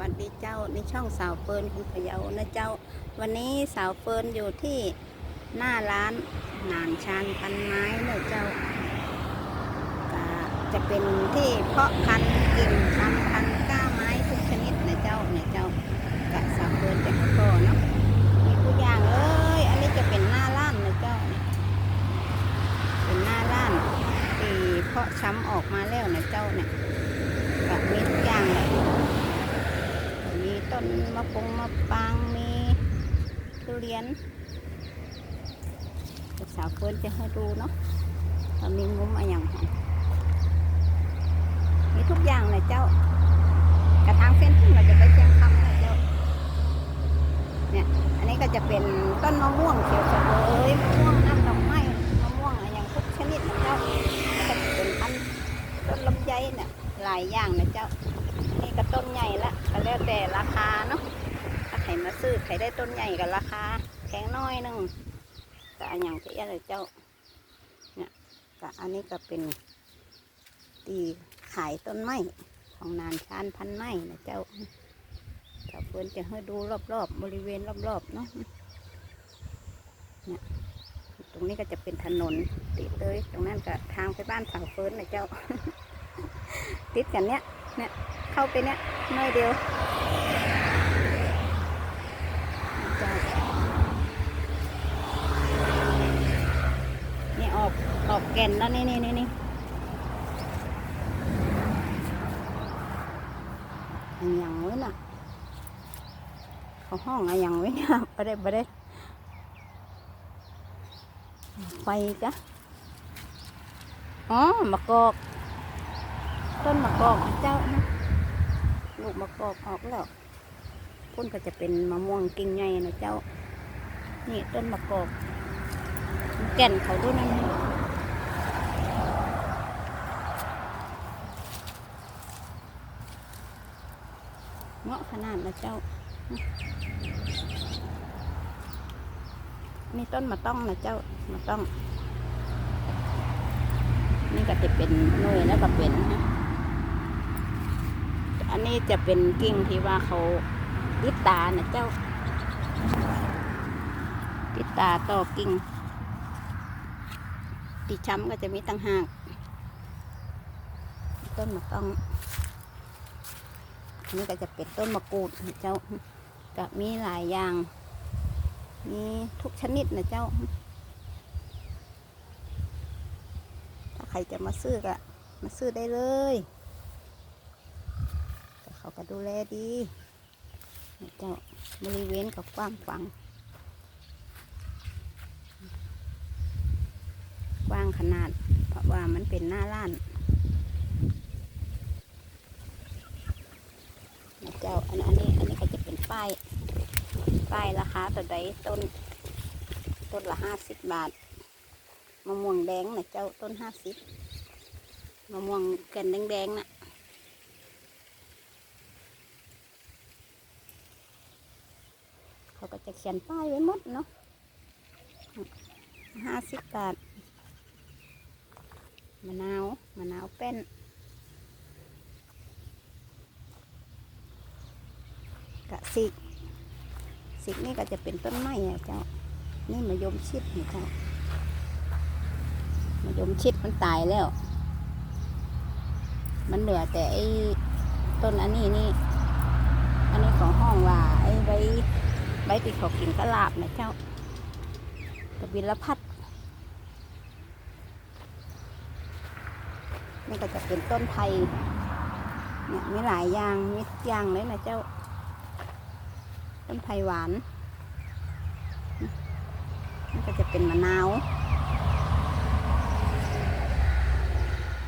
วัสดีเจ้าในช่องสาวเฟิร์นคุณพยานะเจ้า วันนี้สาวเฟิร์นอยู่ที่หน้าร้านหนานชานพันไม้นะเจ้าก็จะเป็นที่เพาะพันธุ์กิ่งทำพันธุ์ก้าไม้ทุกชนิดนะเจ้านะเจ้ากะสาวเฟิร์นจะให้พ่อเนาะมีทุกอย่างเลยอันนี้จะเป็นหน้าร้านนะเจ้าเป็นหน้าร้านที่เพาะช้ำออกมาแล้วนะเจ้าเนี่ยก็มีทุกอย่างเลย นมะปงมะปางมีทุเรียนสาวเฟิร์นจะให้ดูเนาะมีงุ้มอะไรอย่างของมีทุกอย่างเลยเจ้ากระทางเส้นที่เราจะไปเชียงคำนะเจ้าเนี่ยอันนี้ก็จะเป็นต้นมะม่วงเขียวเสวยมะม่วงน้ำดอกไม้มะม่วงอะไรอย่างทุกชนิดนะเจ้าก็จะเป็นพันต้นลำไยเนี่ยหลายอย่างนะเจ้านี่ก็ต้นใหญ่ละ ก็แล้วแต่ราคาเนาะถ้าใครมาซื้อใครได้ต้นใหญ่กับราคาแพงน้อยหนึงก็อันอย่างที่อะไรเจ้าเนี่ยก็อันนี้ก็เป็นตีขายต้นไม้ของนานชานพันไม้นะเจ้าถ้าเพื่อนจะให้ดูรอบๆบบริเวณรอบๆเนาะเนี่ยตรงนี้ก็จะเป็นถนนติดเลยตรงนั้นก็ทางไปบ้านสาวเฟิร์นนะเจ้า ติดกันเนี้ยเนี่ย เข้าไปเนี่ยน้อยเดียวนี่ออกออกแก่นแล้วนี่นี่นี่นี่ยังไว้น่ะเขาห้องอะยังไว้เนี่ยบ่ได้บ่ได้ไฟจ้ะอ๋อมะกอก ต้นมะกอกเจ้านะ ลูกมะกอกออกแล้วพุ่นก็จะเป็นมะม่วงกิ่งใหญ่นะเจ้า นี่ต้นมะกอกแก่นเขาด้วยนั่นนะเงาะขนาดนะเจ้า นี่ต้นมะต้องนะเจ้ามะต้อง นี่ก็จะเป็นหน่วยแล้วก็เป็นนะ อันนี้จะเป็นกิ่งที่ว่าเขาติดตานะเจ้า ติดตาต่อกิ่ง ติช้ำก็จะมีตั้งหากต้นมะต้องอันนี้ก็จะเป็นต้นมะกรูดนะเจ้าก็มีหลายอย่างมีทุกชนิดนะเจ้า ถ้าใครจะมาซื้อก็มาซื้อได้เลย ก็ดูแลดีเจ้าบริเวณก็กว้างขวางกว้างขนาด เพราะว่ามันเป็นหน้าร้านเจ้าอันนี้อันนี้ก็จะเป็นป้ายป้ายราคาต่อใดต้น ต้นละห้าสิบบาทมะม่วงแดงนะเจ้าต้นห้าสิบมะม่วงแก่นแดงๆนะเขา ก็จะเขียนป้ายไว้หมดเนาะห้าสิบบาทมะนาวมะนาวเป็นกะสิกสิกนี่ก็จะเป็นต้นไม้อะเจ้า นี่มะยมชิดนี่เจ้ามะยมชิดมันตายแล้ว มันเหลือแต่ไอ้ต้นอันนี้นี่ อันนี้ของห้องว่าไอ้ใบ ใบติดขากินกระลาบนะเจ้าตะบินละพัดนี่ก็จะเป็นต้นไผ่เนี่ยมีหลายอย่างมีทุกอย่างเลยนะเจ้า ต้นไผ่หวานนี่ก็จะเป็นมะนาว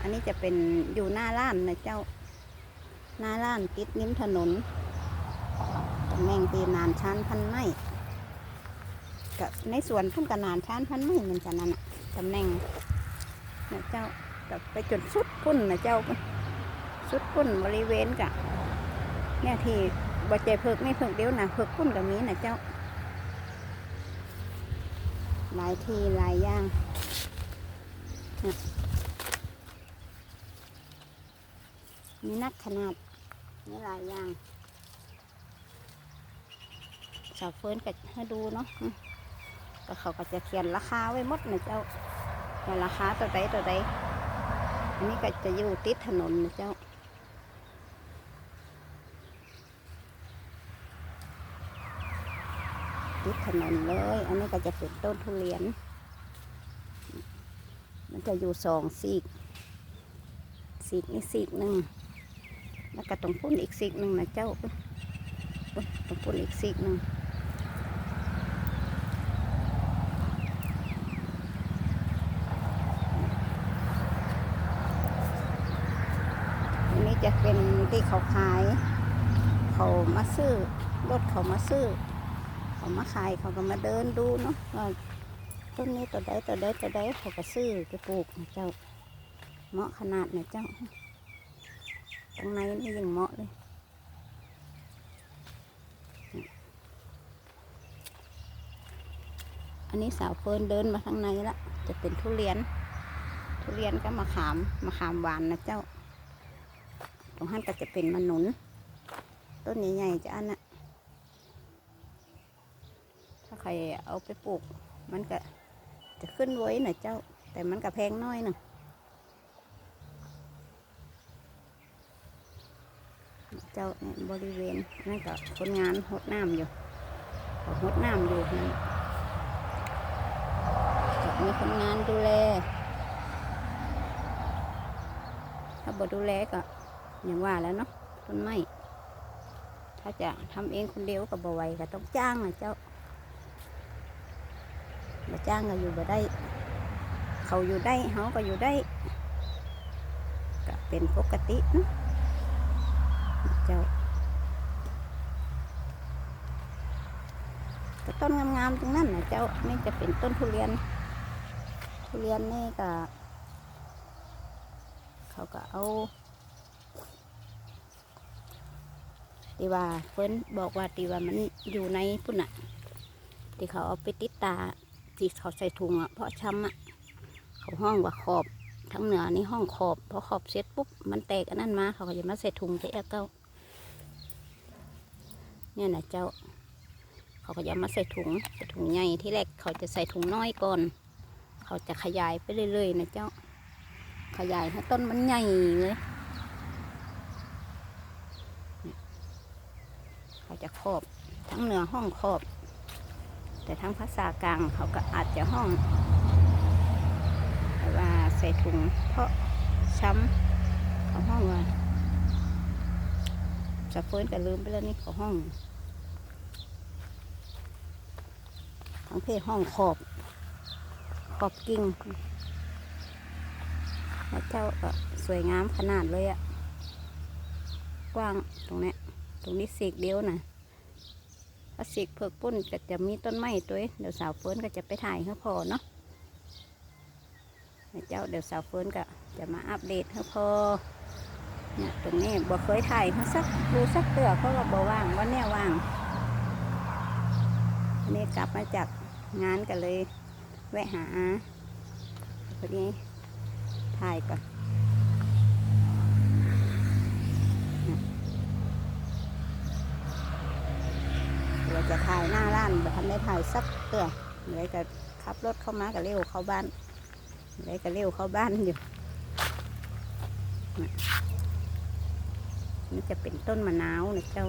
อันนี้จะเป็นอยู่หน้าร้านนะเจ้า หน้าร้านติดนิ้มถนน แหน่งตีนานชั้นพันไม้กับในสวนพุ่นกับนานชั้นพันไม้เหมือนกันนั่นตำแหน่งนะเจ้ากับไปจนสุดพุ่นนะเจ้าสุดพุ่นบริเวณกะเนี่ยที่บ่ใจเพิกไม่เพิกเดียวนะเพิกพุ่นกับมีนะเจ้า หลายทีหลายอย่างมีนักขนาดมีหลายอย่าง สาวเฟิร์นก็ให้ดูเนาะก็เขาก็จะเขียนราคาไว้หมดนะเจ้าว่าราคาตัวใดตัวใดอันนี้ก็จะอยู่ติดถนนนะเจ้าติดถนนเลย อันนี้ก็จะเป็นต้นทุเรียน มันจะอยู่สองซีกซีกนี่ซีกหนึ่งแล้วก็ตรงพุ่นอีกซีกหนึ่งนะเจ้าอุ๊ยอุ๊ยตรงพุ่นอีกซีกหนึ่ง อันนี้จะเป็นที่ เขาขาย เขามาซื้อรถเขามาซื้อ เขามาขายเขาก็มาเดินดูเนาะว่าต้นนี้ตัวใดตัวใดตัวใดเขาก็ซื้อไปปลูกนะเจ้าเหมาะขนาดนะเจ้าตรงในนี่ยังเหมาะเลยอันนี้สาวเฟิร์นเดินมาทางในละจะเป็นทุเรียน ทุเรียนก็มะขามมะขามหวานนะเจ้า ตรงนั้นก็จะเป็นมะนุน ต้นใหญ่ๆจะอันน่ะ ถ้าใครเอาไปปลูก มันก็จะขึ้นไว้นะเจ้า แต่มันก็แพงน้อยหนึ่งเจ้าเนี่ยบริเวณนั่นก็คนงานหดน้ำอยู่หดน้ำอยู่นั่นมีคนงานดูแล ถ้าบ่ดูแลก็ อย่างว่าแล้วเนาะต้นไม้ถ้าจะทำเองคนเดียวก็บ่ไหวก็ต้องจ้างนะเจ้ามาจ้างก็อยู่บ่ได้ เขาอยู่ได้เฮาก็อยู่ได้ก็เป็นปกตินะเจ้าก็ต้นงามๆตรงนั้นนะเจ้านี่จะเป็นต้นทุเรียน ทุเรียนนี่ก็เขาก็เอา ตีว่าเฟิ้นบอกว่าตีว่ามันอยู่ในพุ่นน่ะที่เขาเอาไปติดตาที่เขาใส่ถุงอะเพราะช้ำอะเขาห้องว่าขอบทั้งเหนือนี่ห้องขอบพอขอบเสร็จปุ๊บมันแตกอันนั้นมาเขาก็จะมาใส่ถุงไปเอาเก้าเนี่ยนะเจ้า เขาก็จะมาใส่ถุงใส่ถุงใหญ่ที่แรกเขาจะใส่ถุงน้อยก่อน เขาจะขยายไปเรื่อยๆนะเจ้า ขยายให้ต้นมันใหญ่เลย เขาจะขอบทั้งเหนือห้องขอบ แต่ทั้งภาษากลางเขาก็อาจจะห้องแต่ว่าใส่ถุงเพราะช้ำเขาห้องว่าจะเฟิร์นก็ลืมไปแล้วนี่เขาห้อง ทั้งเพศห้องขอบขอบกิ่งแล้วเจ้าก็สวยงามขนาดเลยอะกว้างตรงเนี้ย ตรงนี้สีกเดียวนะถ้าสิกเผือกปุ้นก็จะมีต้นไม้ตัวเองเดี๋ยวสาวเฟิร์นก็จะไปถ่ายให้พอเนาะเจ้าเดี๋ยวสาวเฟิร์นก็จะมาอัปเดตให้พอเนี่ยตรงนี้บ่เคยถ่ายเขาสักดูสักเตือเพราะว่าบ่ว่างวันเนี้ว่างวันนี้กลับมาจากงานกันเลย แวะหาพอดีถ่ายก่อน เรา จะถ่ายหน้าร้านแบบทำได้ถ่ายสักเตือเลยก็ขับรถเข้ามาก็เร็วเข้าบ้านเลยก็เร็วเข้าบ้านอยู่นี่จะเป็นต้นมะนาวนะเจ้า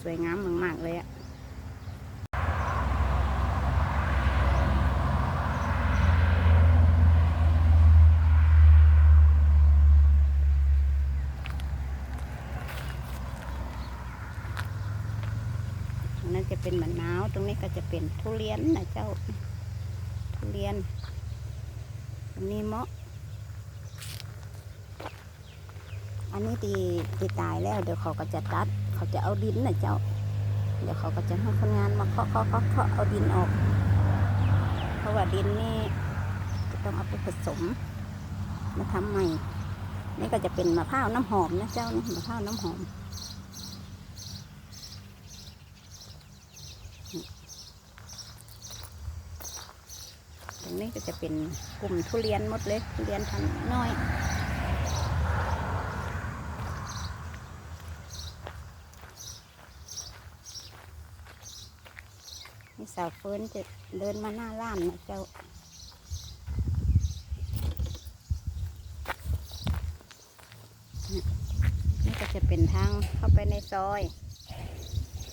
สวยงามมากๆเลยอะตรงนั้นจะ เป็นมะนาว ตรงนี้ก็จะเป็นทุเรียนนะเจ้า ทุเรียนตรงนี้เมาะ อันนี้ตีตีตายแล้วเดี๋ยวเขาก็จะตัด เขาจะเอาดินนะเจ้า เดี๋ยวเขาก็จะให้คนงานมาเคาะเคาะเคาะเคาะเอาดินออก เพราะว่าดินนี่จะต้องเอาไปผสมมาทำใหม่ นี่ก็จะเป็นมะพร้าวน้ำหอมนะเจ้านี่มะพร้าวน้ำหอม ตรง นี้ก็จะเป็นกลุ่มทุเรียนหมดเลย ทุเรียนพันธุ์น้อยนี่สาวเฟิร์นจะเดินมาหน้าร้านนะเจ้านี่ก็จะเป็นทางเข้าไปในซอย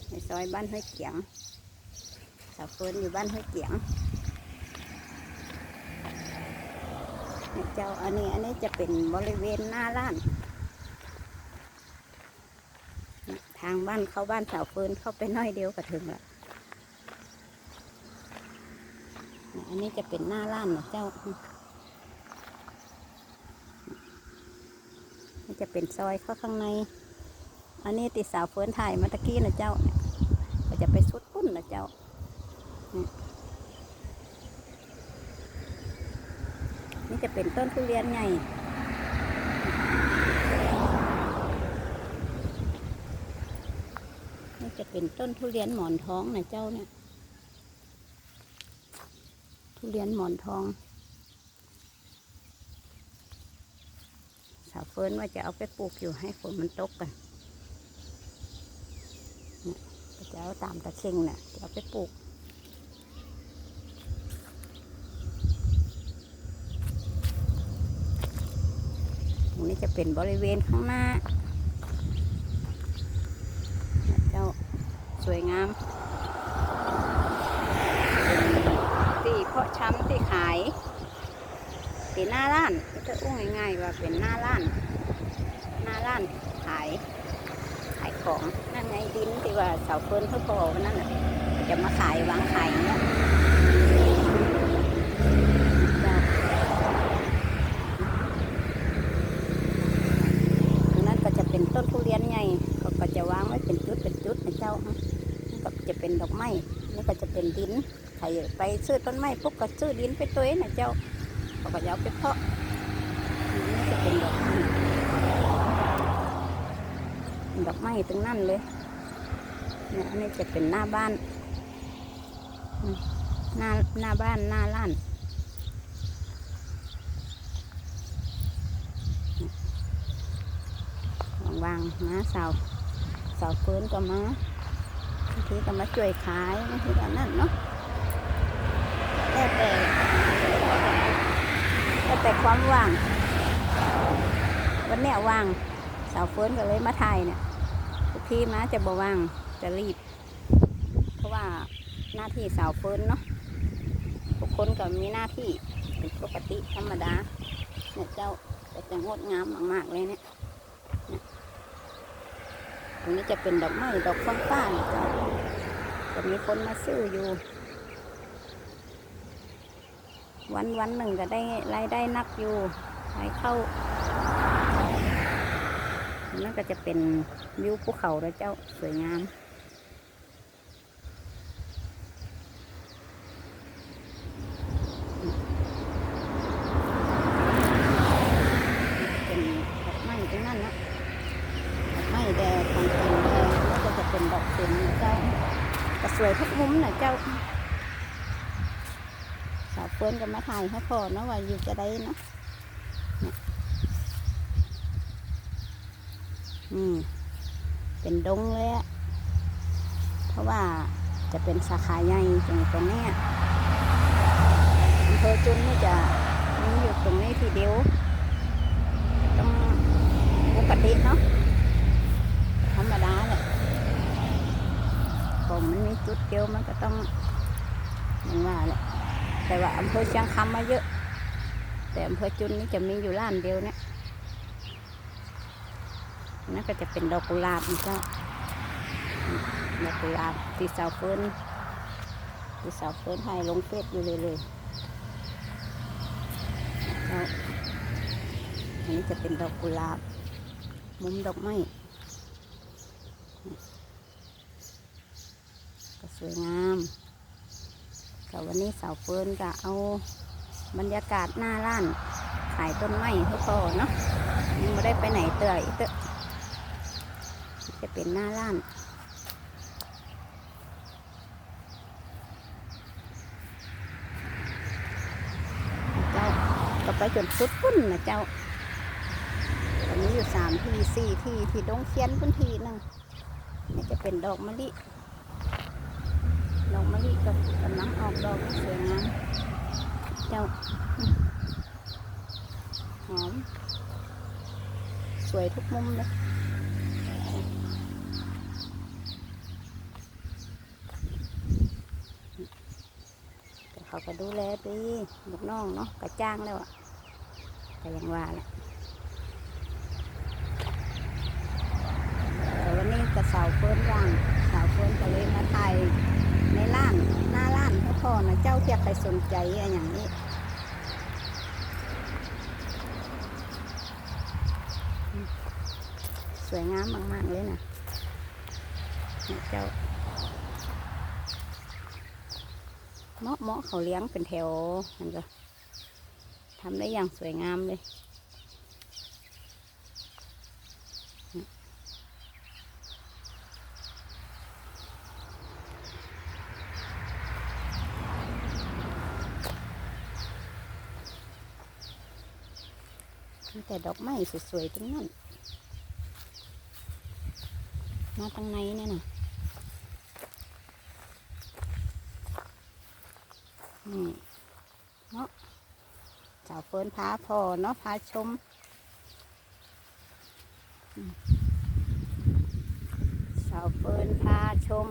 ในซอยบ้านห้วยเกียงสาวเฟิร์นอยู่บ้านห้วยเกียง เจ้าอันนี้อันนี้จะเป็นบริเวณหน้าร้าน ทางบ้านเข้าบ้านสาวเฟินเข้าไปน้อยเดียวก็ถึงละอันนี้จะเป็นหน้าร้านนะเจ้านี่จะเป็นซอยเข้าข้างใน อันนี้ติดสาวเฟินถ่ายมาตะกี้นะเจ้าเนี่ยก็จะไปสุดพุ่นนะเจ้านี่นี่ จะเป็นต้นทุเรียนใหญ่นี่จะเป็นต้นทุเรียนหมอนทองนะเจ้าเนี่ย ทุเรียนหมอนทอง สาวเฟิร์นว่าจะเอาไปปลูกอยู่ให้ฝนมันตกกันจะเอาตามตะเชงเนี่ยจะเอาไปปลูก รงนี้จะเป็นบริเวณข้างหน้า เจ้าสวยงามเป็นที่เพาะช้ำที่ขายเป็นหน้าร้านจะอุ้งง่ายๆว่าเป็นหน้าร้าน หน้าร้านขายขายของนั่นไงดินที่ว่าเสาเฟินเขาพอวันนั่นน่ะจะมาขายวางขายเงี้ยจ้ะตรงนั้นก็จะเป็นต้นทุ เขาก็จะวางไว้เป็นจุดเป็นจุดนะเจ้านี่ก็จะเป็นดอกไม้นี่ก็จะเป็นดินใครไปซื้อต้นไม้ปุ๊บก็ซื้อดินไปตัวเองนะเจ้าเขาก็จะเอาไปเพาะนี่จะเป็นดอกไม้ดอกไม้ตรงนั่นเลยเนี่ยอันนี้จะเป็นหน้าบ้าน หน้าหน้าบ้านหน้าร้าน วางๆมาเสาเสาเฟิร์นก็มาบางทีก็มาช่วยขายบางทีก็นั่นเนาะแล้วแต่แล้วแต่ความว่าง วันเนี้ยว่างสาวเฟิร์นก็เลยมาถ่ายเนี่ยทุกที่มาจะบ่ว่างจะรีบ เพราะว่าหน้าที่สาวเฟิร์นเนาะทุกคนก็มีหน้าที่เป็นปกติธรรมดาเนี่ยเจ้าก็จะงดงามมากๆเลยเนี่ย ตรงนี้จะเป็นดอกไม้ดอกฟ้าฟ้าๆจ้ะจะมีคนมาซื้ออยู่ วันวันหนึ่งก็ได้รายได้นับอยู่รายเข้านั่นก็จะเป็นวิวภูเขาแล้วเจ้าสวยงาม เป็นดอกไม้ตรงนั้นนะดอกไม้แดงของเป็นแดงแล้วก็จะเป็นดอกเข็มนะเจ้าก็ส วยทุกมุมนะเจ้าสาวเฟิร์นก็มาถ่ายให้พ่อเนาะว่าอยู่จะได้เนาะเนี่เป็นดงเลยอะเพราะว่าจะเป็นสาขาใหญ่ตรงตรงนี้อำเภอจุนนี่จะมีอยู่ตรงนี้ทีเดียวต้องปกติเนาะธรรมดาแหละผ มมันมีจุดเดียวมันก็ต้องอย่างว่าแหละแต่ว่าอำเภอเชียงคำมาเยอะ แต่อำเภอจุนนี่จะมีอยู่ร้านเดียวเนี่ยนั่นก็จะเป็นดอกกุหลาบนะเจ้าดอกกุหลาบที่สาวเฟินที่สาวเฟินให้ลงเฟซอยู่เลยเลยอันนี้จะเป็นดอกกุหลาบ มุมดอกไม้ สวยงามก็วันนี้สาวเฟิร์นก็เอาบรรยากาศหน้าร้าน ขายต้นไม้ให้พ่อเนาะยังไม่ได้ไปไหนเตยเตอะจะเป็นหน้าร้านเจ้าก็ไปจนสุดพุ่นนะเจ้าตอนนี้อยู่สามที่สี่ที่ที่ดงเคียนพุ่นทีหนึงนี่จะเป็นดอกมะลิ ดอกมะลิก็กำลังออกดอกสวยงามเจ้าหอม สวยทุกมุมเลยแต่เขาก็ดูแลดีลูกน้องเนาะก็จ้างแล้วอะแต่ยังว่าแหละแต่วันนี้กระสาวเฟิร์นว่างสาวเฟิร์นก็เลยมาถ่าย ในร้านหน้าร้านเขาพอนะเจ้าเทียบใครสนใจอะอย่างนี้สวยงามมากๆเลยนะเนี่ยเจ้าเมาะเมาะเขาเลี้ยงเป็นแถวมันก็ทำได้อย่างสวยงามเลย แต่ดอกไม้สวยๆทั้งนั้น มาทางในเนี่ยนะนี่เนาะสาเฟิร์นพาพอเนาะพาชมอืมสาเฟิร์นพาชม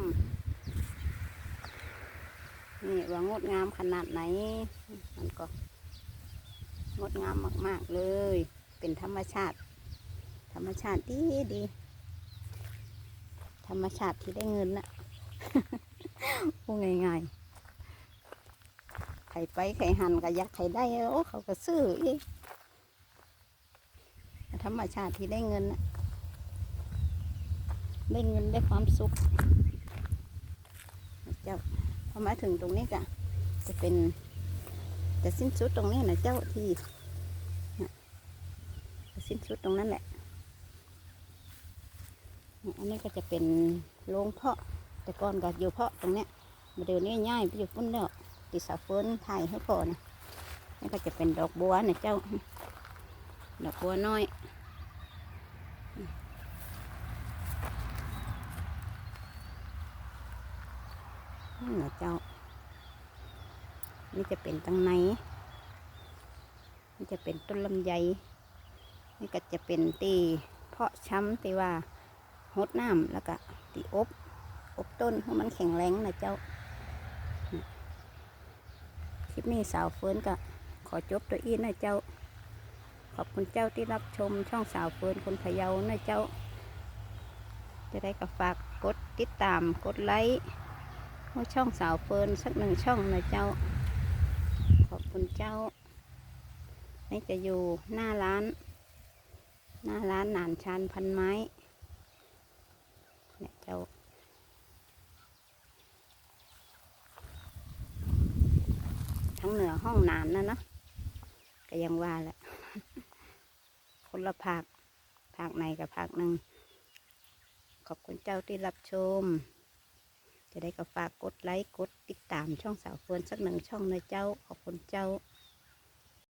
นี่ว่างดงามขนาดไหนมันก็งดงามมาก ๆ เลย เป็นธรรมชาติ ธรรมชาติดีดี ธรรมชาติที่ได้เงินน่ะพูดง่ายๆไข่ไปไข่หันก็ยักไข่ได้โอ้เขาก็ซื้ออีกธรรมชาติที่ได้เงินน่ะได้เงินได้ความสุขเจ้าพอมาถึงตรงนี้ก็จะเป็นจะสิ้นสุดตรงนี้นะเจ้าที่ สิ้นสุดตรงนั้นแหละเนี่ยอันนี้ก็จะเป็นโรงเพาะ แต่ก่อนก็อยู่เพาะตรงเนี้ยมาเดี๋ยวนี้ย้ายไปอยู่พุ่นแล้วติดสาเฟินถ่ายให้พอนะนี่ก็จะเป็นดอกบัวนี่ยเจ้า ดอกบัวน้อยนี่นะเจ้า นี่จะเป็นตังในนี่จะเป็นต้นลำไย นี่ก็จะเป็นตีเพาะช้ำตีว่าหดน้ำแล้วก็ตีอบอบต้นให้มันแข็งแรงนะเจ้า คลิปนี้สาวเฟิร์นก็ขอจบตัวอีนะเจ้า ขอบคุณเจ้าที่รับชมช่องสาวเฟิร์นคนพะเยานะเจ้า จะได้ก็ฝากกดติดตามกดไลค์ให้ช่องสาวเฟิร์นสักหนึ่งช่องนะเจ้า ขอบคุณเจ้านี่จะอยู่หน้าร้าน หน้าร้านหนานชานพันไม้เนี่ยเจ้าทั้งเหนือห้องนานนะเนาะก็ยังว่าแหละ คนละภาคภาคในกับภาคหนึ่ง ขอบคุณเจ้าที่รับชม จะได้ก็ฝากกดไลค์ กดติดตามช่องสาวเฟิร์นสักหนึ่งช่องนะเจ้า ขอบคุณเจ้า